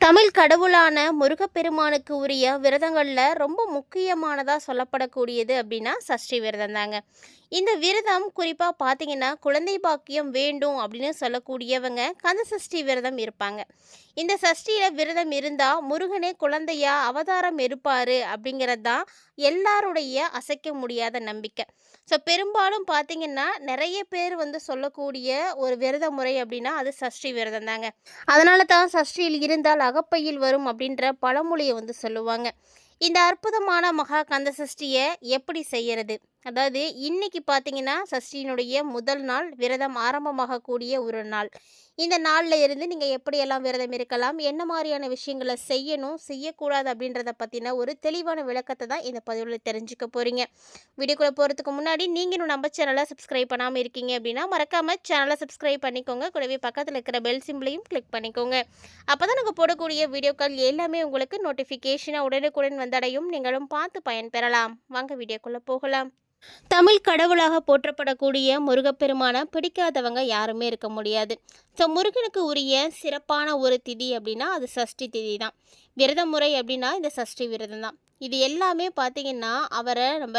தமிழ் கடவுளான முருகப்பெருமானுக்கு உரிய விரதங்களில் ரொம்ப முக்கியமானதாக சொல்லப்படக்கூடியது அப்படின்னா சஷ்டி விரதம் தாங்க இந்த விரதம் குறிப்பாக பார்த்தீங்கன்னா குழந்தை பாக்கியம் வேண்டும் அப்படின்னு சொல்லக்கூடியவங்க கந்த சஷ்டி விரதம் இருப்பாங்க. இந்த சஷ்டியில் விரதம் இருந்தால் முருகனே குழந்தையா அவதாரம் இருப்பார் அப்படிங்கிறது தான் எல்லாருடைய அசைக்க முடியாத நம்பிக்கை. ஸோ பெரும்பாலும் பார்த்தீங்கன்னா நிறைய பேர் வந்து சொல்லக்கூடிய ஒரு விரத முறை அப்படின்னா அது சஷ்டி விரதம் தாங்க. அதனால தான் சஷ்டியில் இருந்தால் அகப்பையில் வரும் அப்படின்ற பழமொழியை வந்து சொல்லுவாங்க. இந்த அற்புதமான மகா கந்த சஷ்டியை எப்படி செய்கிறது அதாவது இன்னைக்கு பார்த்தீங்கன்னா சஷ்டியினுடைய முதல் நாள் விரதம் ஆரம்பமாகக்கூடிய ஒரு நாள். இந்த நாளில் இருந்து நீங்கள் எப்படியெல்லாம் விரதம் இருக்கலாம் என்ன மாதிரியான விஷயங்களை செய்யணும் செய்யக்கூடாது அப்படின்றத பற்றின ஒரு தெளிவான விளக்கத்தை தான் இந்த பதிவில் தெரிஞ்சுக்க போகிறீங்க வீடியோக்குள்ளே போகிறதுக்கு முன்னாடி நீங்கள் இன்னும் நம்ம சேனலை சப்ஸ்கிரைப் பண்ணாமல் இருக்கீங்க அப்படின்னா மறக்காமல் சேனலை சப்ஸ்கிரைப் பண்ணிக்கோங்க. கூடவே பக்கத்தில் இருக்கிற பெல் சிம்பிளையும் கிளிக் பண்ணிக்கோங்க. அப்போ தான் நாங்கள் போடக்கூடிய வீடியோக்கள் எல்லாமே உங்களுக்கு நோட்டிஃபிகேஷனாக உடனுக்குடன் வந்தடையும். நீங்களும் பார்த்து பயன்பெறலாம். வாங்க வீடியோக்குள்ளே போகலாம். தமிழ் கடவுளாக போற்றப்படக்கூடிய முருகப்பெருமானை பிடிக்காதவங்க யாருமே இருக்க முடியாது. ஸோ முருகனுக்கு உரிய சிறப்பான ஒரு திதி அப்படின்னா அது சஷ்டி திதி தான். விரத முறை அப்படின்னா இந்த சஷ்டி விரதம் தான். இது எல்லாமே பார்த்தீங்கன்னா அவரை நம்ம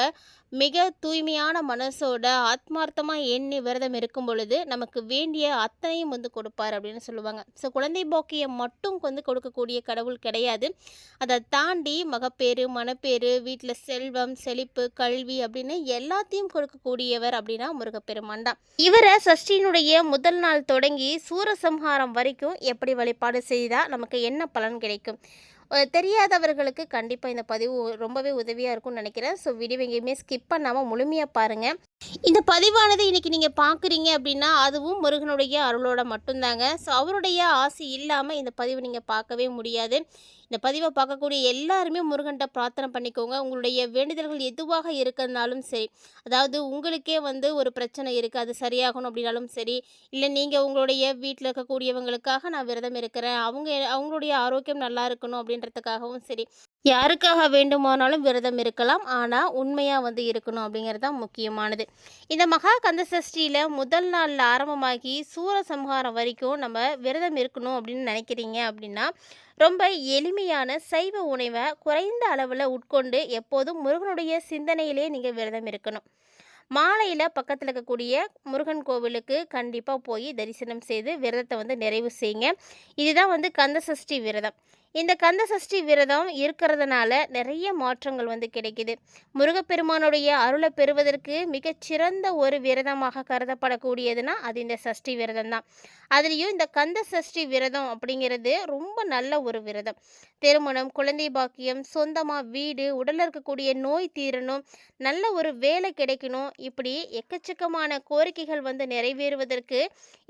மிக தூய்மையான மனசோட ஆத்மார்த்தமாக எண்ணி விரதம் இருக்கும் பொழுது நமக்கு வேண்டிய அத்தனையும் வந்து கொடுப்பார் அப்படின்னு சொல்லுவாங்க. ஸோ குழந்தை பாக்கியம் மட்டும் வந்து கொடுக்கக்கூடிய கடவுள் கிடையாது. அதை தாண்டி மகப்பேறு மணப்பேறு வீட்டில் செல்வம் செழிப்பு கல்வி அப்படின்னு எல்லாத்தையும் கொடுக்கக்கூடியவர் அப்படின்னா முருகப்பெருமான் தான். இவரை சஷ்டியினுடைய முதல் நாள் தொடங்கி சூரசம்ஹாரம் வரைக்கும் எப்படி வழிபாடு செய்தால் நமக்கு என்ன பலன் கிடைக்கும்? தெரியாதவர்களுக்கு கண்டிப்பாக இந்த பதிவு ரொம்பவே உதவியாக இருக்கும்னு நினைக்கிறேன். ஸோ வீடியோ எங்கேயுமே ஸ்கிப் பண்ணாமல் முழுமையாக பாருங்கள் இந்த பதிவானது இன்றைக்கி நீங்கள் பார்க்குறீங்க அப்படின்னா அதுவும் முருகனுடைய அருளோட மட்டும்தாங்க. ஸோ அவருடைய ஆசை இல்லாமல் இந்த பதிவை நீங்கள் பார்க்கவே முடியாது. இந்த பதிவை பார்க்கக்கூடிய எல்லாருமே முருகன்கிட்ட பிரார்த்தனை பண்ணிக்கோங்க. உங்களுடைய வேண்டுதல்கள் எதுவாக இருக்கிறதுனாலும் சரி அதாவது உங்களுக்கே வந்து ஒரு பிரச்சனை இருக்குது அது சரியாகணும் அப்படின்னாலும் சரி இல்லை நீங்கள் உங்களுடைய வீட்டில் இருக்கக்கூடியவங்களுக்காக நான் விரதம் இருக்கிறேன் அவங்க அவங்களுடைய ஆரோக்கியம் நல்லா இருக்கணும் அப்படின்றதுக்காகவும் சரி யாருக்காக வேண்டுமானாலும் விரதம் இருக்கலாம் ஆனால் உண்மையாக வந்து இருக்கணும் அப்படிங்கிறது தான் முக்கியமானது. இந்த மகா கந்த சஷ்டியில் முதல் நாளில் ஆரம்பமாகி சூரசம்ஹாரம் வரைக்கும் நம்ம விரதம் இருக்கணும் அப்படின்னு நினைக்கிறீங்க அப்படின்னா ரொம்ப எளிமையான சைவ உணவை குறைந்த அளவில் உட்கொண்டு எப்போதும் முருகனுடைய சிந்தனையிலே நீங்கள் விரதம் இருக்கணும். மாலையில் பக்கத்தில் இருக்கக்கூடிய முருகன் கோவிலுக்கு கண்டிப்பாக போய் தரிசனம் செய்து விரதத்தை வந்து நிறைவு செய்யுங்க. இதுதான் வந்து கந்த சஷ்டி விரதம். இந்த கந்த சஷ்டி விரதம் இருக்கிறதுனால நிறைய மாற்றங்கள் வந்து கிடைக்குது. முருகப்பெருமானுடைய அருளை பெறுவதற்கு மிகச்சிறந்த ஒரு விரதமாக கருதப்படக்கூடியதுன்னா அது இந்த சஷ்டி விரதம் தான் அதுலேயும் இந்த கந்த சஷ்டி விரதம் அப்படிங்கிறது ரொம்ப நல்ல ஒரு விரதம். திருமணம் குழந்தை பாக்கியம் சொந்தமாக வீடு உடலில் இருக்கக்கூடிய நோய் தீரணும் நல்ல ஒரு வேலை கிடைக்கணும் இப்படி எக்கச்சக்கமான கோரிக்கைகள் வந்து நிறைவேறுவதற்கு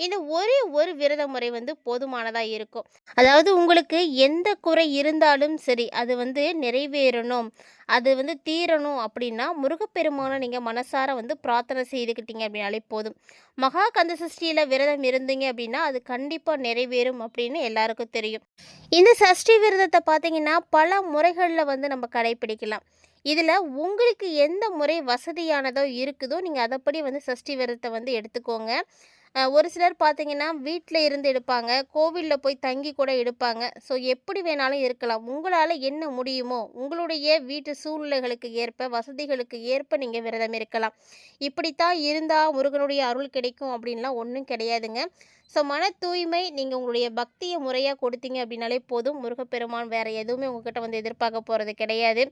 இந்த ஒரே ஒரு விரத முறை வந்து போதுமானதாக இருக்கும். அதாவது உங்களுக்கு எந்த குறை இருந்தாலும் சரி அது வந்து நிறைவேறணும். அது வந்து தீரணும் அப்படின்னா முருகப்பெருமானை நீங்கள் மனசார வந்து பிரார்த்தனை செய்துக்கிட்டீங்க அப்படின்னாலே போதும். மகா கந்த சஷ்டியில் விரதம் இருந்தீங்க அப்படின்னா அது கண்டிப்பாக நிறைவேறும் அப்படின்னு எல்லாருக்கும் தெரியும். இந்த சஷ்டி விரதத்தை பார்த்தீங்கன்னா பல முறைகளில் வந்து நம்ம கடைப்பிடிக்கலாம். இதில் உங்களுக்கு எந்த முறை வசதியானதோ இருக்குதோ நீங்கள் அதைப்படி வந்து சஷ்டி விரதத்தை வந்து எடுத்துக்கோங்க. ஒரு சிலர் பார்த்தீங்கன்னா வீட்டில் இருந்து எடுப்பாங்க. கோவிலில் போய் தங்கி கூட எடுப்பாங்க. ஸோ எப்படி வேணாலும் இருக்கலாம். உங்களால் என்ன முடியுமோ உங்களுடைய வீட்டு சூழ்நிலைகளுக்கு ஏற்ப வசதிகளுக்கு ஏற்ப நீங்கள் விரதம் இருக்கலாம். இப்படித்தான் இருந்தால் முருகனுடைய அருள் கிடைக்கும் அப்படின்லாம் ஒன்றும் கிடையாதுங்க. ஸோ மன தூய்மை நீங்கள் உங்களுடைய பக்தியை முறையாக கொடுத்தீங்க அப்படின்னாலே போதும். முருகப்பெருமான் வேறு எதுவுமே உங்ககிட்ட வந்து எதிர்பார்க்க போகிறது கிடையாது.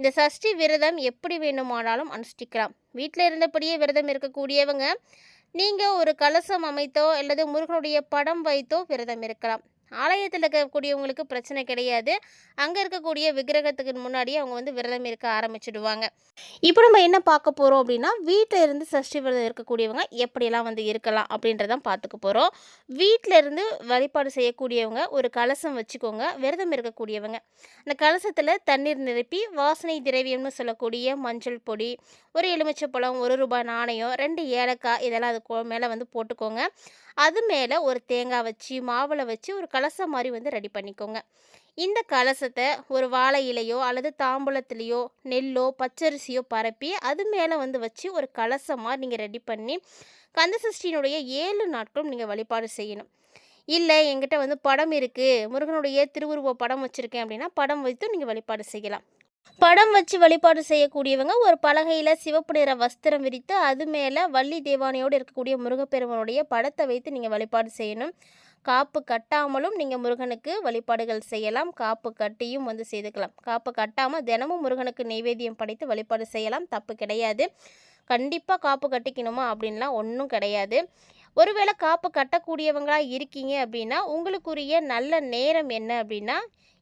இந்த சஷ்டி விரதம் எப்படி வேணுமானாலும் அனுஷ்டிக்கலாம். வீட்டில் இருந்தபடியே விரதம் இருக்கக்கூடியவங்க நீங்கள் ஒரு கலசம் அமைத்தோ அல்லது முருகனுடைய படம் வைத்தோ விரதம் இருக்கலாம். ஆலயத்தில் இருக்கக்கூடியவங்களுக்கு பிரச்சனை கிடையாது. அங்கே இருக்கக்கூடிய விக்கிரகத்துக்கு முன்னாடி அவங்க வந்து விரதம் இருக்க ஆரம்பிச்சிடுவாங்க. இப்போ நம்ம என்ன பார்க்க போகிறோம் அப்படின்னா வீட்டில் இருந்து சஷ்டி விரதம் இருக்கக்கூடியவங்க எப்படியெல்லாம் வந்து இருக்கலாம் அப்படின்றதான் பார்த்துக்க போகிறோம் வீட்டில் இருந்து வழிபாடு செய்யக்கூடியவங்க ஒரு கலசம் வச்சுக்கோங்க. விரதம் இருக்கக்கூடியவங்க. அந்த கலசத்தில் தண்ணீர் நிரப்பி வாசனை திரவியம்னு சொல்லக்கூடிய மஞ்சள் பொடி ஒரு எலுமிச்சப்பழம் ஒரு ரூபாய் நாணயம் ரெண்டு ஏலக்காய் இதெல்லாம் அது மேலே வந்து போட்டுக்கோங்க. அது மேலே ஒரு தேங்காய் வச்சு மாவில் வச்சு ஒரு கலசம் மாதிரி வந்து ரெடி பண்ணிக்கோங்க இந்த கலசத்தை ஒரு வாழை இலையோ அல்லது தாம்பூலத்திலையோ நெல்லோ பச்சரிசியோ பரப்பி அது மேலே வந்து வச்சு ஒரு கலசம் மாதிரி நீங்கள் ரெடி பண்ணி கந்த சஷ்டியினுடைய ஏழு நாட்களும் நீங்கள் வழிபாடு செய்யணும் இல்லை என்கிட்ட வந்து படம் இருக்குது முருகனுடைய திருவுருவ படம் வச்சுருக்கேன் அப்படின்னா, படம் வைத்து நீங்கள் வழிபாடு செய்யலாம். படம் வச்சு வழிபாடு செய்யக்கூடியவங்க ஒரு பலகையில் சிவப்பு நிற வஸ்திரம் விரித்து, அது மேலே வள்ளி தேவானையோடு இருக்கக்கூடிய முருகப்பெருமனுடைய படத்தை வைத்து நீங்கள் வழிபாடு செய்யணும். காப்பு கட்டாமலும் நீங்கள் முருகனுக்கு வழிபாடுகள் செய்யலாம். காப்பு கட்டியும் வந்து செய்துக்கலாம். காப்பு கட்டாமல் தினமும் முருகனுக்கு நெய்வேத்தியம் படைத்து வழிபாடு செய்யலாம். தப்பு கிடையாது. கண்டிப்பாக காப்பு கட்டிக்கணுமா அப்படின்லாம் ஒன்றும் கிடையாது. ஒருவேளை காப்பு கட்டக்கூடியவங்களாக இருக்கீங்க அப்படின்னா, உங்களுக்குரிய நல்ல நேரம் என்ன அப்படின்னா,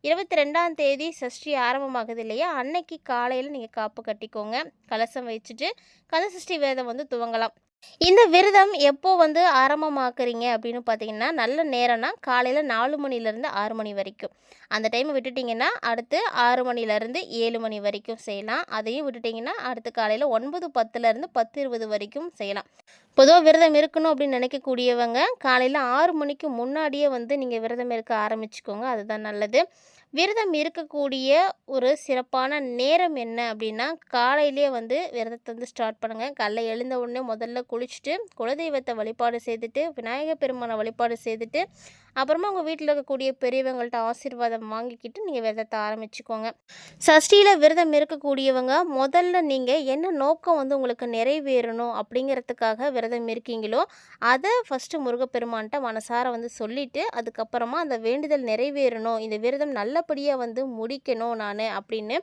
22ஆம் தேதி சஷ்டி ஆரம்பமாகுது இல்லையா? அன்னைக்கு காலையில் நீங்கள் காப்பு கட்டிக்கோங்க. கலசம் வச்சுட்டு கந்த சஷ்டி விரதம் வந்து துவங்கலாம். இந்த விரதம் எப்போ வந்து ஆரம்பமாக்குறீங்க அப்படின்னு பார்த்தீங்கன்னா, நல்ல நேரம்னா காலையில் நாலு மணிலேருந்து ஆறு மணி வரைக்கும். அந்த டைம் விட்டுட்டிங்கன்னா அடுத்து ஆறு மணிலேருந்து ஏழு மணி வரைக்கும் செய்யலாம். அதையும் விட்டுட்டிங்கன்னா அடுத்து காலையில் ஒன்பது பத்துலேருந்து பத்து இருபது வரைக்கும் செய்யலாம். பொதுவாக விரதம் இருக்கணும் அப்படின்னு நினைக்கக்கூடியவங்க, காலையில் ஆறு மணிக்கு முன்னாடியே வந்து நீங்கள் விரதம் இருக்க ஆரம்பிச்சுக்கோங்க. அதுதான் நல்லது. விரதம் இருக்கக்கூடிய ஒரு சிறப்பான நேரம் என்ன அப்படின்னா, காலையிலேயே வந்து விரதத்தை வந்து ஸ்டார்ட் பண்ணுங்கள் காலைல எழுந்த உடனே முதல்ல குளிச்சுட்டு, குலதெய்வத்தை வழிபாடு செய்துட்டு, விநாயகர் பெருமானை வழிபாடு செய்துட்டு, அப்புறமா உங்கள் வீட்டில் இருக்கக்கூடிய பெரியவங்கள்ட்ட ஆசீர்வாதம் வாங்கிக்கிட்டு நீங்கள் விரதத்தை ஆரம்பிச்சுக்கோங்க. சஷ்டியில் விரதம் இருக்கக்கூடியவங்க, முதல்ல நீங்கள் என்ன நோக்கம் வந்து உங்களுக்கு நிறைவேறணும் அப்படிங்கிறதுக்காக விரதம் இருக்கீங்களோ, அதை ஃபஸ்ட்டு முருகப்பெருமான்கிட்ட மனசார வந்து சொல்லிவிட்டு அதுக்கப்புறமா அந்த வேண்டுதல் நிறைவேறணும், இந்த விரதம் நல்லபடியாக வந்து முடிக்கணும் நான் அப்படின்னு,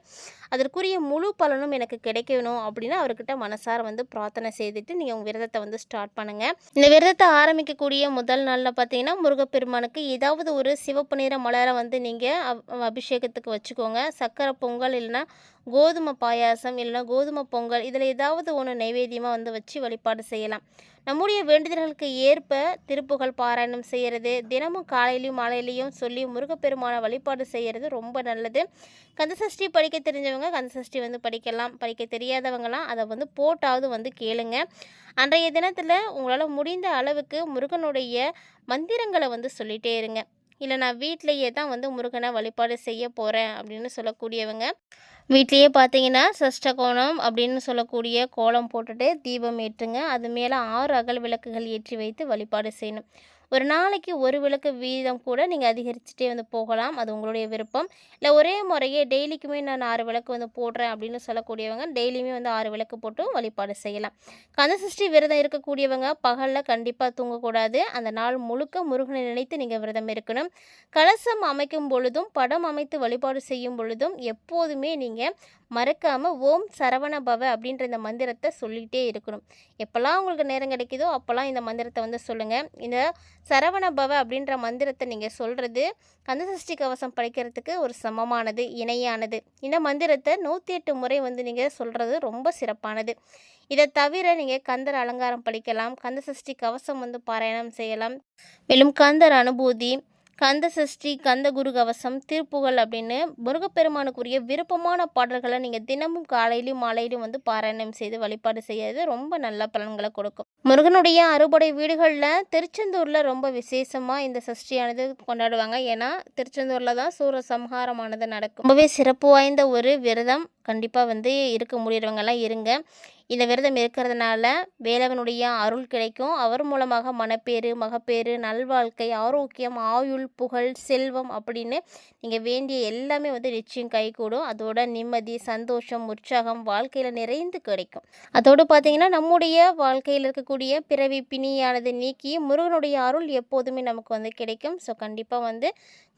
அதற்குரிய முழு பலனும் எனக்கு கிடைக்கணும் அப்படின்னு அவர்கிட்ட மனசார வந்து பிரார்த்தனை செய்துட்டு, நீங்கள் உங்கள் விரதத்தை வந்து ஸ்டார்ட் பண்ணுங்கள் இந்த விரதத்தை ஆரம்பிக்கக்கூடிய முதல் நாளில் பார்த்தீங்கன்னா, முருகப்பெருமானுக்கு ஏதாவது ஒரு சிவப்பு நிற மலரை வந்து நீங்கள் அபிஷேகத்துக்கு வச்சுக்கோங்க. சக்கரை பொங்கல் இல்லைன்னா கோதுமை பாயாசம் இல்லைனா கோதுமை பொங்கல் இதில் ஏதாவது ஒன்று நைவேத்தியமாக வந்து வச்சு வழிபாடு செய்யலாம். நம்முடைய வேண்டுதல்களுக்கு ஏற்ப திருப்புகழ் பாராயணம் செய்கிறது தினமும் காலையிலையும் மாலையிலையும் சொல்லி முருகப்பெருமான வழிபாடு செய்கிறது ரொம்ப நல்லது. கந்தசஷ்டி படிக்க தெரிஞ்சவங்க கந்தசஷ்டி வந்து படிக்கலாம். படிக்க தெரியாதவங்களாம் அதை வந்து போட்டாவது வந்து கேளுங்க. அன்றைய தினத்தில் உங்களால் முடிந்த அளவுக்கு முருகனுடைய மந்திரங்களை வந்து சொல்லிகிட்டே இருங்க. இல்லை நான் வீட்டிலையே தான் வந்து முருகனை வழிபாடு செய்ய போகிறேன் அப்படின்னு சொல்லக்கூடியவங்க, வீட்லேயே பார்த்தீங்கன்னா, சஷ்டகோணம் அப்படின்னு சொல்லக்கூடிய கோலம் போட்டுட்டு தீபம் ஏற்றுங்க. அது மேலே ஆறு அகல் விளக்குகள் ஏற்றி வைத்து வழிபாடு செய்யணும். ஒரு நாளைக்கு ஒரு விளக்கு வீதம் கூட நீங்கள் அதிகரிச்சுட்டே வந்து போகலாம். அது உங்களுடைய விருப்பம். இல்லை ஒரே முறையே டெய்லிக்குமே நான் ஆறு விளக்கு வந்து போடுறேன் அப்படின்னு சொல்லக்கூடியவங்க, டெய்லியுமே வந்து ஆறு விளக்கு போட்டு வழிபாடு செய்யலாம். கந்தசஷ்டி விரதம் இருக்கக்கூடியவங்க பகலில் கண்டிப்பாக தூங்கக்கூடாது. அந்த நாள் முழுக்க முருகனை நினைத்து நீங்கள் விரதம் இருக்கணும். கலசம் அமைக்கும் பொழுதும், படம் அமைத்து வழிபாடு செய்யும் பொழுதும் எப்போதுமே நீங்கள் மறக்காமல் ஓம் சரவண பவ அப்படின்ற இந்த மந்திரத்தை சொல்லிகிட்டே இருக்கணும். எப்போல்லாம் உங்களுக்கு நேரம் கிடைக்குதோ, அப்போல்லாம் இந்த மந்திரத்தை வந்து சொல்லுங்கள் இந்த சரவண பவ அப்படின்ற மந்திரத்தை நீங்கள் சொல்கிறது கந்தசஷ்டி கவசம் படிக்கிறதுக்கு ஒரு சமமானது, இணையானது. இந்த மந்திரத்தை நூற்றி எட்டு முறை வந்து நீங்கள் சொல்கிறது ரொம்ப சிறப்பானது. இதை தவிர நீங்கள் கந்தர் அலங்காரம் படிக்கலாம். கந்தசஷ்டி கவசம் வந்து பாராயணம் செய்யலாம். மேலும் கந்தர் அனுபூதி, கந்த சஷ்டி கந்த குரு கவசம், திருப்புகழ் அப்படின்னு முருகப்பெருமானுக்குரிய விருப்பமான பாடல்களை நீங்கள் தினமும் காலையிலயும், மாலையிலையும் வந்து பாராயணம் செய்து வழிபாடு செய்யறது ரொம்ப நல்ல பலன்களை கொடுக்கும். முருகனுடைய அறுபடை வீடுகளில் திருச்செந்தூரில் ரொம்ப விசேஷமாக இந்த சஷ்டியானது கொண்டாடுவாங்க. ஏன்னா, திருச்செந்தூரில் தான் சூரசம்ஹாரமானது நடக்கும். ரொம்பவே சிறப்பு வாய்ந்த ஒரு விரதம். கண்டிப்பாக வந்து இருக்க முடியறவங்கெல்லாம் இருங்க. இந்த விரதம் இருக்கிறதுனால வேலவனுடைய அருள் கிடைக்கும். அவர் மூலமாக மனப்பேறு, மகப்பேறு, நல்வாழ்க்கை, ஆரோக்கியம், ஆயுள், புகழ், செல்வம் அப்படின்னு நீங்கள் வேண்டிய எல்லாமே வந்து நிச்சயம் கைகூடும். அதோட நிம்மதி, சந்தோஷம், உற்சாகம் வாழ்க்கையில் நிறைந்து கிடைக்கும். அதோடு பார்த்தீங்கன்னா, நம்முடைய வாழ்க்கையில் இருக்கக்கூடிய பிறவி பிணியானது நீக்கி முருகனுடைய அருள் எப்போதுமே நமக்கு வந்து கிடைக்கும். ஸோ கண்டிப்பாக வந்து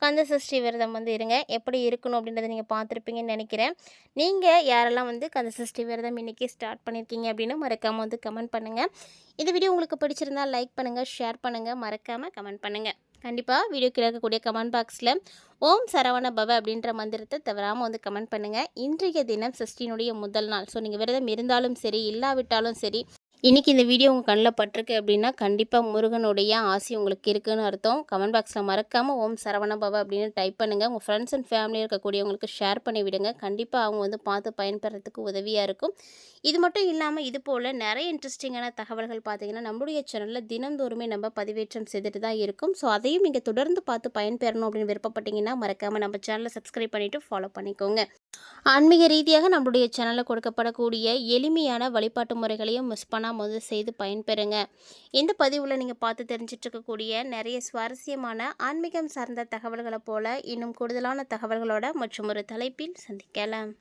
கந்த சஷ்டி விரதம் வந்து இருங்க. எப்படி இருக்கணும் அப்படின்றத நீங்கள் பார்த்துருப்பீங்கன்னு நினைக்கிறேன் நீங்கள் யாரெல்லாம் வந்து கந்த சஷ்டி விரதம் இன்றைக்கி ஸ்டார்ட் பண்ணியிருக்கீங்க அப்படின்னு மறக்காமல் வந்து கமெண்ட் பண்ணுங்கள் இந்த வீடியோ உங்களுக்கு பிடிச்சிருந்தா லைக் பண்ணுங்கள் ஷேர் பண்ணுங்கள் மறக்காமல் கமெண்ட் பண்ணுங்க. கண்டிப்பாக வீடியோ கிடைக்கக்கூடிய இருக்கக்கூடிய கமெண்ட் பாக்ஸில் ஓம் சரவண பவ அப்படின்ற மந்திரத்தை தவறாமல் வந்து கமெண்ட் பண்ணுங்கள் இன்றைய தினம் சஷ்டினுடைய முதல் நாள். ஸோ நீங்கள் விரதம் இருந்தாலும் சரி, இல்லாவிட்டாலும் சரி, இன்னைக்கு இந்த வீடியோ உங்கள் கண்ணில் பட்டிருக்கு அப்படின்னா, கண்டிப்பாக முருகனுடைய ஆசி உங்களுக்கு இருக்குன்னு அர்த்தம். கமெண்ட் பாக்ஸில் மறக்காமல் ஓம் சரவண பவ அப்படின்னு டைப் பண்ணுங்கள் உங்கள் ஃப்ரெண்ட்ஸ் அண்ட் ஃபேமிலி இருக்கக்கூடியவங்களுக்கு ஷேர் பண்ணி விடுங்க. கண்டிப்பாக அவங்க வந்து பார்த்து பயன்பெறத்துக்கு உதவியாக இருக்கும். இது மட்டும் இல்லாமல் இது போல் நிறைய இன்ட்ரெஸ்டிங்கான தகவல்கள் பார்த்தீங்கன்னா, நம்மளுடைய சேனலில் தினந்தோறுமே நம்ம பதிவேற்றம் செய்துட்டு தான் இருக்கும் ஸோ அதையும் நீங்கள் தொடர்ந்து பார்த்து பயன்பெறணும் அப்படின்னு விருப்பப்பட்டீங்கன்னா, மறக்காமல் நம்ம சேனலை சப்ஸ்கிரைப் பண்ணிவிட்டு ஃபாலோ பண்ணிக்கோங்க. ஆன்மீக ரீதியாக நம்மளுடைய சேனலில் கொடுக்கப்படக்கூடிய எளிமையான வழிபாட்டு முறைகளையும் மிஸ் பண்ணாமல் வந்து செய்து பயன்பெறுங்க. இந்த பதிவில் நீங்கள் பார்த்து தெரிஞ்சிட்ருக்கக்கூடிய நிறைய சுவாரஸ்யமான ஆன்மீகம் சார்ந்த தகவல்களை போல இன்னும் கூடுதலான தகவல்களோட மற்றும் ஒரு தலைப்பில் சந்திக்கலாம்.